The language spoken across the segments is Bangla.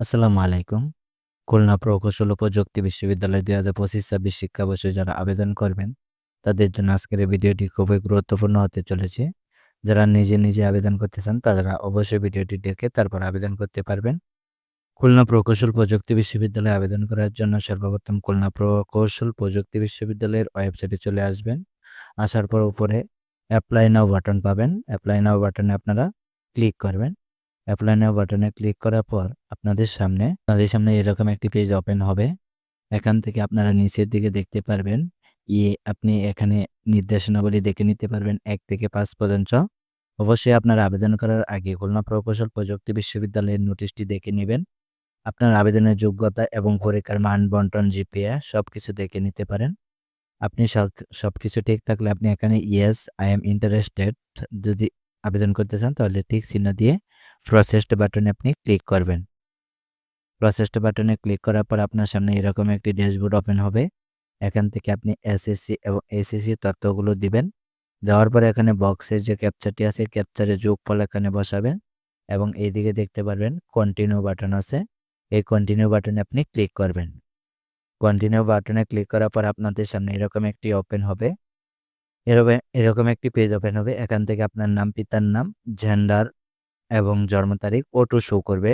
আসসালামু আলাইকুম। খুলনা প্রকৌশল ও প্রযুক্তি বিশ্ববিদ্যালয় ২০২৫ ২৬ শিক্ষাবর্ষে যারা আবেদন করবেন, তাদের জন্য আজকের এই ভিডিওটি খুবই গুরুত্বপূর্ণ হতে চলেছে। যারা নিজে, নিজে আবেদন করতে চান তারা অবশ্যই ভিডিওটি দেখে তারপর আবেদন করতে পারবেন। খুলনা প্রকৌশল প্রযুক্তি বিশ্ববিদ্যালয়ে আবেদন করার জন্য সর্বপ্রথম খুলনা প্রকৌশল প্রযুক্তি বিশ্ববিদ্যালয়ের ওয়েবসাইটে চলে আসবেন। আসার পর উপরে অ্যাপ্লাই নাও বাটন পাবেন। অ্যাপ্লাই নাও বাটনে আপনারা ক্লিক করবেন। অ্যাপ্লাই নাও বাটনে ক্লিক করার পর আপনাদের সামনে আপনাদের সামনে এরকম একটি পেজ ওপেন হবে। এখান থেকে আপনারা নিচের দিকে দেখতে পারবেন ইয়ে আপনি এখানে নির্দেশনাবলী দেখে নিতে পারবেন এক থেকে পাঁচ পর্যন্ত। অবশ্যই আপনার আবেদন করার আগে খুলনা প্রকৌশল প্রযুক্তি বিশ্ববিদ্যালয়ের নোটিশটি দেখে নেবেন আপনার আবেদনের যোগ্যতা এবং পরীক্ষার মান, বন্টন, জিপিএ সবকিছু দেখে নিতে পারেন। আপনি সব, সবকিছু ঠিক থাকলে আপনি এখানে ইয়েস আই এম ইন্টারেস্টেড যদি আবেদন করতে চান তাহলে ঠিক চিহ্ন দিয়ে প্রসেসড বাটনে আপনি ক্লিক করবেন। প্রসেসড বাটনে ক্লিক করার পর আপনার সামনে এরকম একটি ড্যাশবোর্ড ওপেন হবে। এখান থেকে আপনি এসএসসি এবং এসএসসি তথ্যগুলো দিবেন। দেওয়ার পর এখানে বক্সের যে ক্যাপচারটি আছে ক্যাপচারের যোগফল এখানে বসাবেন এবং এইদিকে দেখতে পারবেন কন্টিনিউ বাটন আছে। এই কন্টিনিউ বাটনে আপনি ক্লিক করবেন। কন্টিনিউ বাটনে ক্লিক করার পর আপনাদের সামনে এরকম একটি ওপেন হবে। এরকম এরকম একটি পেজ ওপেন হবে। এখান থেকে আপনার নাম, পিতার নাম, জেন্ডার এবং জন্ম তারিখ অটো শো করবে।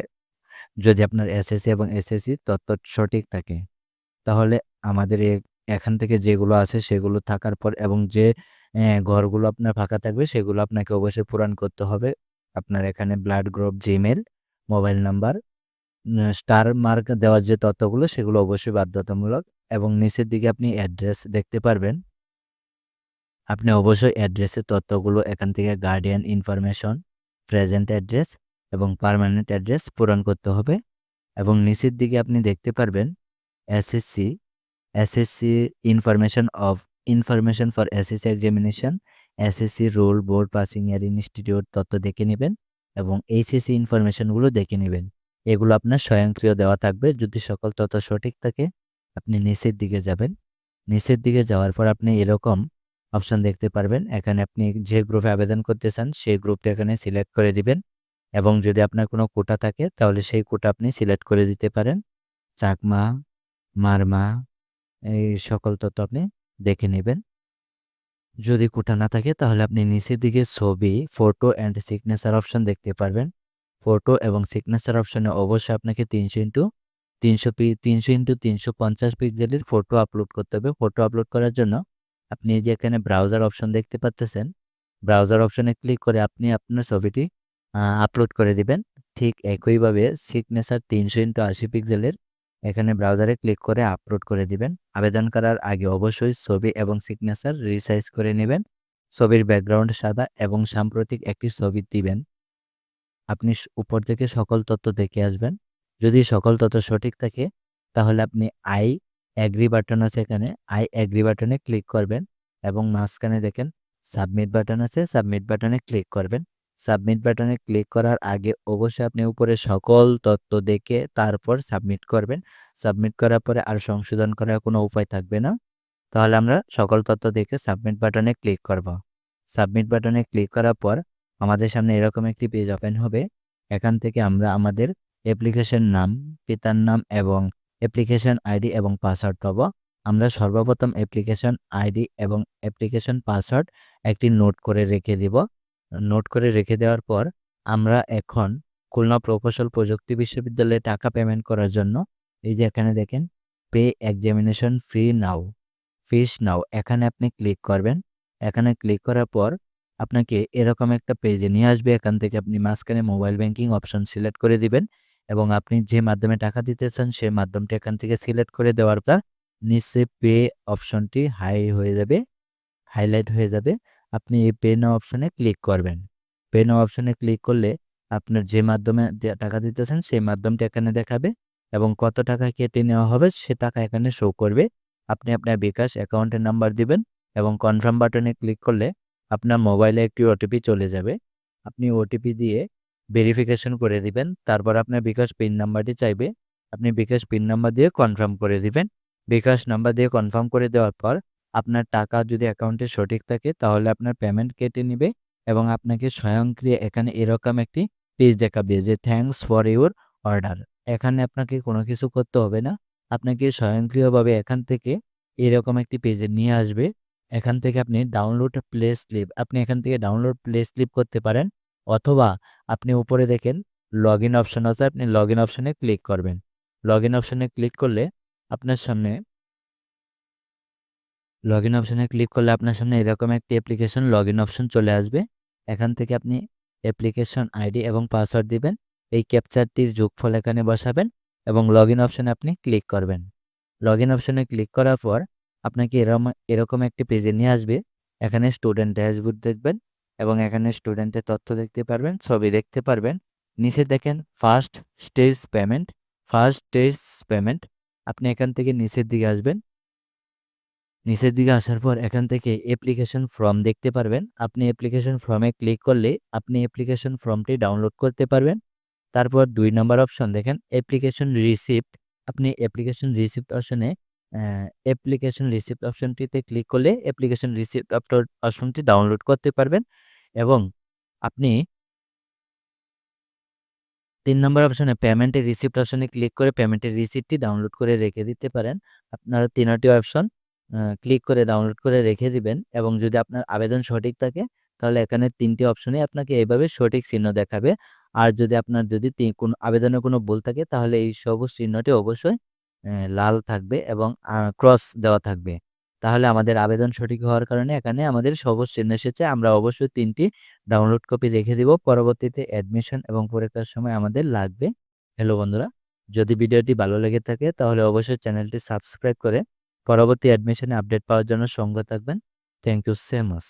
যদি আপনার এসএসসি এবং এসএসসি তথ্য সঠিক থাকে। তাহলে আমাদের এখান থেকে যেগুলো আছে সেগুলো থাকার পর এবং যে ঘরগুলো আপনার ফাঁকা থাকবে সেগুলো আপনাকে অবশ্যই পূরণ করতে হবে। আপনার এখানে blood group, Gmail mobile number, star mark দেওয়ার যে তথ্যগুলো সেগুলো অবশ্যই বাধ্যতামূলক এবং নিচের দিকে আপনি অ্যাড্রেস দেখতে পারবেন। আপনি অবশ্যই অ্যাড্রেসের তথ্যগুলো এখান থেকে গার্ডিয়ান ইনফরমেশন, প্রেজেন্ট অ্যাড্রেস এবং পার্মানেন্ট অ্যাড্রেস পূরণ করতে হবে এবং নিচের দিকে আপনি দেখতে পারবেন SSC, SSC information of information for SSC examination, SSC roll, board, passing year, institute তথ্য দেখে নেবেন এবং এইচএসসি ইনফরমেশনগুলো দেখে নেবেন এগুলো আপনার স্বয়ংক্রিয় দেওয়া থাকবে। যদি সকল তথ্য সঠিক থাকে আপনি নিচের দিকে যাবেন। নিচের দিকে যাওয়ার পর আপনি এরকম অপশন দেখতে পারবেন। এখানে আপনি যে গ্রুপে আবেদন করতে চান সেই গ্রুপটা এখানে সিলেক্ট করে দিবেন এবং যদি আপনার কোনো কোটা থাকে তাহলে সেই কোটা আপনি সিলেক্ট করে দিতে পারেন। চাকমা, মারমা এই সকল তথ্য আপনি দেখে নেবেন যদি কোটা না থাকে তাহলে আপনি নিচের দিকে ছবি, ফটো অ্যান্ড সিগনেচার অপশন দেখতে পারবেন। ফটো এবং সিগনেচার অপশনে অবশ্যই আপনাকে ৩০০ ইন্টু ৩০০ পি ৩০০ ইন্টু ৩৫০ পিক্সেলের ফটো আপলোড করতে হবে। ফটো আপলোড করার জন্য আপনি যে এখানে ব্রাউজার অপশন দেখতে পারতেছেন। ব্রাউজার অপশনে ক্লিক করে আপনি আপনার ছবিটি আপলোড করে দিবেন। ঠিক একইভাবে সিগনেচার ৩০০ ইন্টু ৮০ পিক্সেলের এখানে ব্রাউজারে ক্লিক করে আপলোড করে দিবেন। আবেদন করার আগে অবশ্যই ছবি এবং সিগনেচার রিসাইজ করে নেবেন ছবির ব্যাকগ্রাউন্ড সাদা এবং সাম্প্রতিক একটি ছবি দিবেন। আপনি উপর থেকে সকল তথ্য দেখে আসবেন। যদি সকল তথ্য সঠিক থাকে, তাহলে আপনি আই এগ্রি বাটন আছে এখানে আই এগ্রি বাটনে ক্লিক করবেন এবং মাঝখানে দেখেন সাবমিট বাটন আছে সাবমিট বাটনে ক্লিক করবেন। সাবমিট বাটনে ক্লিক করার আগে অবশ্যই আপনি উপরে সকল তথ্য দেখে তারপর সাবমিট করবেন। সাবমিট করার পরে আর সংশোধন করার কোনো উপায় থাকবে না। তাহলে আমরা সকল তথ্য দেখে সাবমিট বাটনে ক্লিক করব। সাবমিট বাটনে ক্লিক করার পর আমাদের সামনে এরকম একটি পেজ ওপেন হবে। এখান থেকে আমরা আমাদের অ্যাপ্লিকেশন নাম, পিতার নাম এবং অ্যাপ্লিকেশন আইডি এবং পাসওয়ার্ড পাবো। আমরা সর্বপ্রথম অ্যাপ্লিকেশন আইডি এবং অ্যাপ্লিকেশন পাসওয়ার্ড একটি নোট করে রেখে দিব। নোট করে রেখে দেওয়ার পর আমরা এখন খুলনা প্রকৌশল প্রযুক্তি বিশ্ববিদ্যালয়ে টাকা পেমেন্ট করার জন্য এই যে এখানে দেখেন pay examination free now, fees now এখানে আপনি ক্লিক করবেন। এখানে ক্লিক করার পর আপনাকে এরকম একটা পেজে নিয়ে আসবে। এখান থেকে আপনি মাঝখানে মোবাইল ব্যাংকিং অপশন সিলেক্ট করে দিবেন এবং আপনি যে মাধ্যমে টাকা দিতে চান সেই মাধ্যমটি এখান থেকে সিলেক্ট করে দেওয়ার পর নিচে পে অপশনটি হাই হয়ে যাবে, হাইলাইট হয়ে যাবে। আপনি এই পে নাও অপশনে ক্লিক করবেন। পে নাও অপশনে ক্লিক করলে আপনার যে মাধ্যমে টাকা দিতেছেন সেই মাধ্যমটি এখানে দেখাবে এবং কত টাকা কেটে নেওয়া হবে সে টাকা এখানে শো করবে। আপনি আপনার বিকাশ অ্যাকাউন্টের নাম্বার দিবেন এবং কনফার্ম বাটনে ক্লিক করলে আপনার মোবাইলে একটি ওটিপি চলে যাবে। আপনি ওটিপি দিয়ে ভেরিফিকেশন করে দিবেন। তারপর আপনার বিকাশ পিন নাম্বারটি চাইবে। আপনি বিকাশ পিন নাম্বার দিয়ে কনফার্ম করে দিবেন। বিকাশ নাম্বার দিয়ে কনফার্ম করে দেওয়ার পর আপনার টাকা যদি অ্যাকাউন্টে সঠিক থাকে তাহলে আপনার পেমেন্ট কেটে নিবে এবং আপনাকে স্বয়ংক্রিয় এখানে এরকম একটি পেজ দেখাবে যে থ্যাংকস ফর ইউর অর্ডার। এখানে আপনাকে কোনো কিছু করতে হবে না আপনাকে স্বয়ংক্রিয়ভাবে এখান থেকে এরকম একটি পেজে নিয়ে আসবে এখান থেকে আপনি ডাউনলোড প্লে স্লিপ আপনি এখান থেকে ডাউনলোড প্লে স্লিপ করতে পারেন অথবা আপনি উপরে দেখেন লগ ইন অপশান আছে, আপনি লগ ইন অপশানে ক্লিক করবেন। লগ ইন অপশানে ক্লিক করলে আপনার সামনে লগ ইন অপশানে ক্লিক করলে আপনার সামনে এরকম একটি অ্যাপ্লিকেশন লগ ইন অপশন চলে আসবে। এখান থেকে আপনি অ্যাপ্লিকেশন আইডি এবং পাসওয়ার্ড দিবেন, এই ক্যাপচারটির যোগফল এখানে বসাবেন এবং লগ ইন অপশানে আপনি ক্লিক করবেন। লগ ইন অপশানে ক্লিক করার পর আপনাকে এরকম এরকম একটি পেজে নিয়ে আসবে। এখানে স্টুডেন্ট ড্যাশবোর্ড দেখবেন এবং এখানে স্টুডেন্টের তথ্য দেখতে পারবেন, ছবি দেখতে পারবেন। নিচে দেখেন first stage payment first stage payment আপনি এখান থেকে নিচের দিকে আসবেন। নিচের দিকে আসার পর এখান থেকে অ্যাপ্লিকেশন ফর্ম দেখতে পারবেন। আপনি অ্যাপ্লিকেশন ফর্মে ক্লিক করলে আপনি অ্যাপ্লিকেশন ফর্মটি ডাউনলোড করতে পারবেন। তারপর দুই নম্বর অপশন দেখেন অ্যাপ্লিকেশন রিসিপ্ট আপনি অ্যাপ্লিকেশন রিসিপ্ট অপশনে অ্যাপ্লিকেশন রিসিপ্ট অপশনটিতে ক্লিক করলে অ্যাপ্লিকেশন রিসিপ্ট অপশনটি ডাউনলোড করতে পারবেন এবং আপনি তিন নম্বর অপশনে পেমেন্টের রিসিপ্ট অপশনে ক্লিক করে পেমেন্টের রিসিপ্টটি ডাউনলোড করে রেখে দিতে পারেন। আপনারা তিনটি অপশন ক্লিক করে ডাউনলোড করে রেখে দিবেন এবং যদি আপনার আবেদন সঠিক থাকে, তাহলে এখানে তিনটি অপশনে আপনাকে এইভাবে সঠিক চিহ্ন দেখাবে। আর যদি আপনার যদি কোনো, আবেদনে কোনো ভুল থাকে, তাহলে এই সবুজ চিহ্নটি অবশ্যই লাল থাকবে এবং ক্রস দেওয়া থাকবে। তাহলে আমাদের আবেদন সঠিক হওয়ার কারণে এখানে আমাদের সবুজ চিহ্ন এসেছে। আমরা অবশ্যই তিনটি ডাউনলোড কপি রেখে দিব। পরবর্তীতে অ্যাডমিশন এবং পরীক্ষার সময় আমাদের লাগবে। হ্যালো বন্ধুরা, যদি ভিডিওটি ভালো লেগে থাকে তাহলে অবশ্যই চ্যানেলটি সাবস্ক্রাইব করে পরবর্তী অ্যাডমিশনে আপডেট পাওয়ার জন্য সঙ্গে থাকবেন। Thank you say much